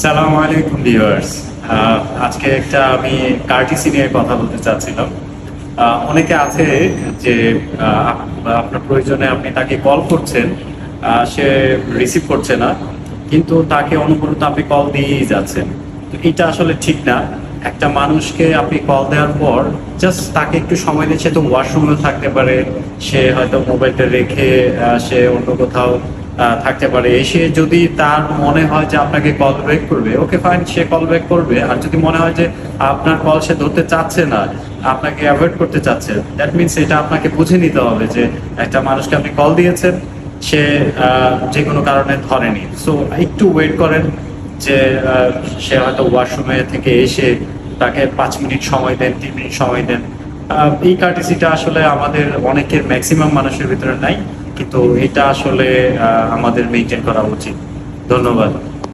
সালাম আলাইকুম, ভিউয়ার্স। আজকে একটা আমি কার্টিসি নিয়ে কথা বলতে চাচ্ছিলাম। অনেকে আছে যে আপনার প্রয়োজনে আপনি তাকে কল করছেন সে রিসিভ করছে না, কিন্তু তাকে অনুপ্রত আপনি কল দিয়েই যাচ্ছেন। তো এটা আসলে ঠিক না। একটা মানুষকে আপনি কল দেওয়ার পর জাস্ট তাকে একটু সময় দিয়ে সে তো ওয়াশরুমেও থাকতে পারে। সে হয়তো মোবাইলটা রেখে সে অন্য কোথাও থাকতে পারে। এসে যদি তার মনে হয় যে আপনাকে কল ব্যাক করবে ওকে ফাইন সে কল ব্যাক করবে। আর যদি মনে হয় যে আপনার কল সে ধরতে চাচ্ছে না, আপনাকে অ্যাভয়েড করতে চাচ্ছে দ্যাট মিনস এটা আপনাকে বুঝে নিতে হবে যে একটা মানুষকে আপনি কল দিয়েছেন, সে যে কোনো কারণে ধরেনি। সো একটু ওয়েট করেন যে সে হয়তো ওয়াশরুমে থেকে এসে তাকে পাঁচ মিনিট সময় দেন, তিন মিনিট সময় দেন। এই কার্টিসিটা আসলে আমাদের অনেকের ম্যাক্সিমাম মানুষের ভিতরে নাই। কিন্তু এটা আসলে আমাদের মেনটেন করা উচিত। ধন্যবাদ।